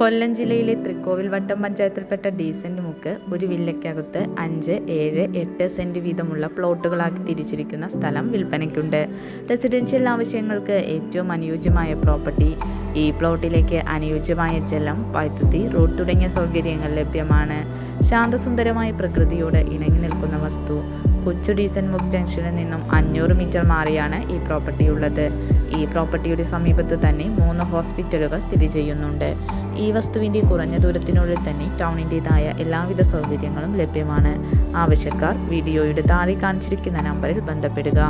കൊല്ലം ജില്ലയിലെ തൃക്കോവിൽ വട്ടം പഞ്ചായത്തിൽപ്പെട്ട ഡീസന്റ് മുക്ക് ഒരു വില്ലയ്ക്കകത്ത് അഞ്ച് ഏഴ് എട്ട് സെന്റ് വീതമുള്ള പ്ലോട്ടുകളാക്കി തിരിച്ചിരിക്കുന്ന സ്ഥലം വിൽപ്പനയ്ക്കുണ്ട്. റെസിഡൻഷ്യൽ ആവശ്യങ്ങൾക്ക് ഏറ്റവും അനുയോജ്യമായ പ്രോപ്പർട്ടി. ഈ പ്ലോട്ടിലേക്ക് അനുയോജ്യമായ ജലം വൈദ്യുതി റോഡ് തുടങ്ങിയ സൗകര്യങ്ങൾ ലഭ്യമാണ്. ശാന്തസുന്ദരമായ പ്രകൃതിയോട് ഇണങ്ങി നിൽക്കുന്ന വസ്തു. കൊച്ചു ഡീസൻ മുക്ക് ജംഗ്ഷനിൽ നിന്നും അഞ്ഞൂറ് മീറ്റർ മാറിയാണ് ഈ പ്രോപ്പർട്ടി ഉള്ളത്. ഈ പ്രോപ്പർട്ടിയുടെ സമീപത്ത് തന്നെ മൂന്ന് ഹോസ്പിറ്റലുകൾ സ്ഥിതി ചെയ്യുന്നുണ്ട്. ഈ വസ്തുവിന്റെ കുറഞ്ഞ ദൂരത്തിനുള്ളിൽ തന്നെ ടൗണിന്റെതായ എല്ലാവിധ സൗകര്യങ്ങളും ലഭ്യമാണ്. ആവശ്യക്കാർ വീഡിയോയുടെ താഴെ കാണിച്ചിരിക്കുന്ന നമ്പറിൽ ബന്ധപ്പെടുക.